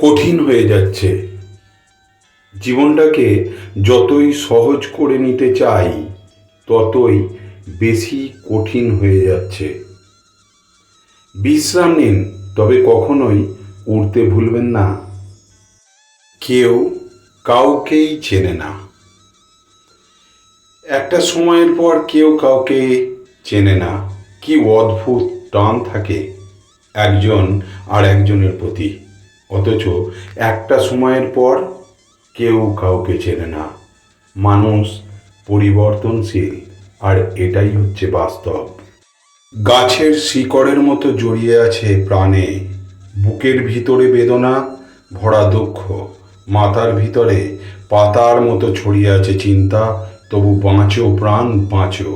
কঠিন হয়ে যাচ্ছে। জীবনটাকে যতই সহজ করে নিতে চাই, ততই বেশি কঠিন হয়ে যাচ্ছে। বিশ্রাম নিন, তবে কখনোই উড়তে ভুলবেন না। কেউ কাউকেই চেনে না। একটা সময়ের পর কেউ কাউকে চেনে না। কি অদ্ভুত টান থাকে একজন আর একজনের প্রতি। অথচ একটা সময়ের পর কেউ কাউকে চেনে না। মানুষ পরিবর্তনশীল, আর এটাই হচ্ছে বাস্তব। গাছের শিকড়ের মতো জড়িয়ে আছে প্রাণে। বুকের ভিতরে বেদনা, ভরা দুঃখ। মাথার ভিতরে পাতার মতো ছড়িয়ে আছে চিন্তা, তবু বাঁচো, প্রাণ বাঁচো।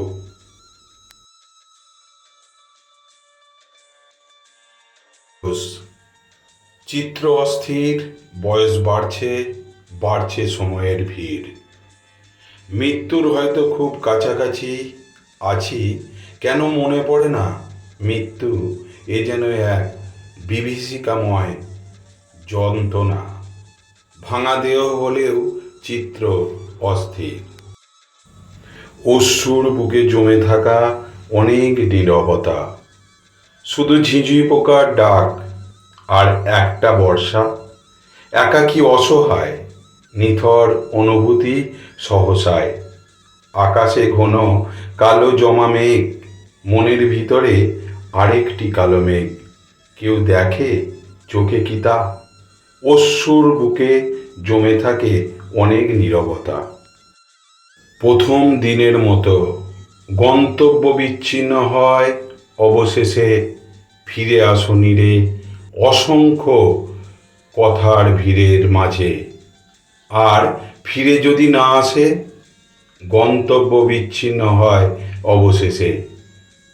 চিত্র অস্থির, বয়স বাড়ছে বাড়ছে সময়ের ভিড়। মৃত্যুর হয়তো খুব কাছাকাছি আছি, কেন মনে পড়ে না? মৃত্যু এ যেন এক বিভীষিকাময় যন্ত্রণা। ভাঙা দেহ হলেও চিত্র অস্থির। অশ্রুর বুকে জমে থাকা অনেক নীরবতা। শুধু ঝিঁঝুই পোকার ডাক আর একটা বর্ষা। একাকী অসহায়, নিথর অনুভূতি সহসায়। আকাশে ঘন কালো জমা মেঘ, মনের ভিতরে আরেকটি কালো মেঘ। কেউ দেখে, চোখে কি তা? অশ্রুর বুকে জমে থাকে অনেক নীরবতা। প্রথম দিনের মতো গন্তব্য বিচ্ছিন্ন হয় অবশেষে ফিরে আসনি রে অসংখ্য কথার ভিড়ের মাঝে। আর ফিরে যদি না আসে, গন্তব্য বিচ্ছিন্ন হয় অবশেষে।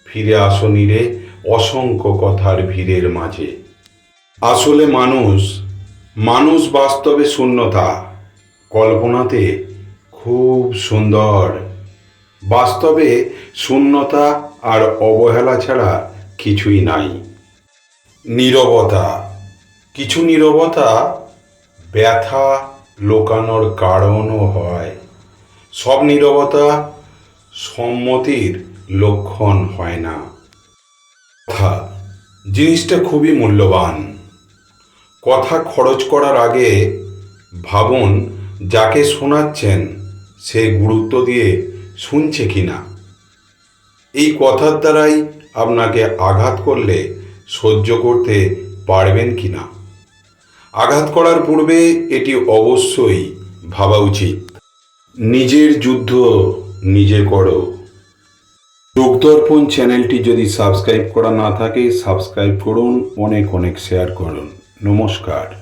ফিরে আসনি রে অসংখ্য কথার ভিড়ের মাঝে। আসলে মানুষ মানুষ বাস্তবে শূন্যতা। কল্পনাতে খুব সুন্দর। বাস্তবে শূন্যতা আর অবহেলা ছাড়া কিছুই নাই। নীরবতা। কিছু নীরবতা ব্যথা লোকানোর কারণও হয়। সব নীরবতা সম্মতির লক্ষণ হয় না। কথা, জিনিসটা খুবই মূল্যবান। কথা খরচ করার আগে ভাবুন যাকে শোনাচ্ছেন সে গুরুত্ব দিয়ে শুনছে কি না এই কথার দ্বারাই আপনাকে আঘাত করলে সহ্য করতে পারবেন কি না আঘাত করার পূর্বে এটি অবশ্যই ভাবা উচিত। নিজের যুদ্ধ নিজে করো। যোগদর্পণ চ্যানেলটি যদি সাবস্ক্রাইব করা না থাকে, সাবস্ক্রাইব করুন, অনেক অনেক শেয়ার করুন। নমস্কার।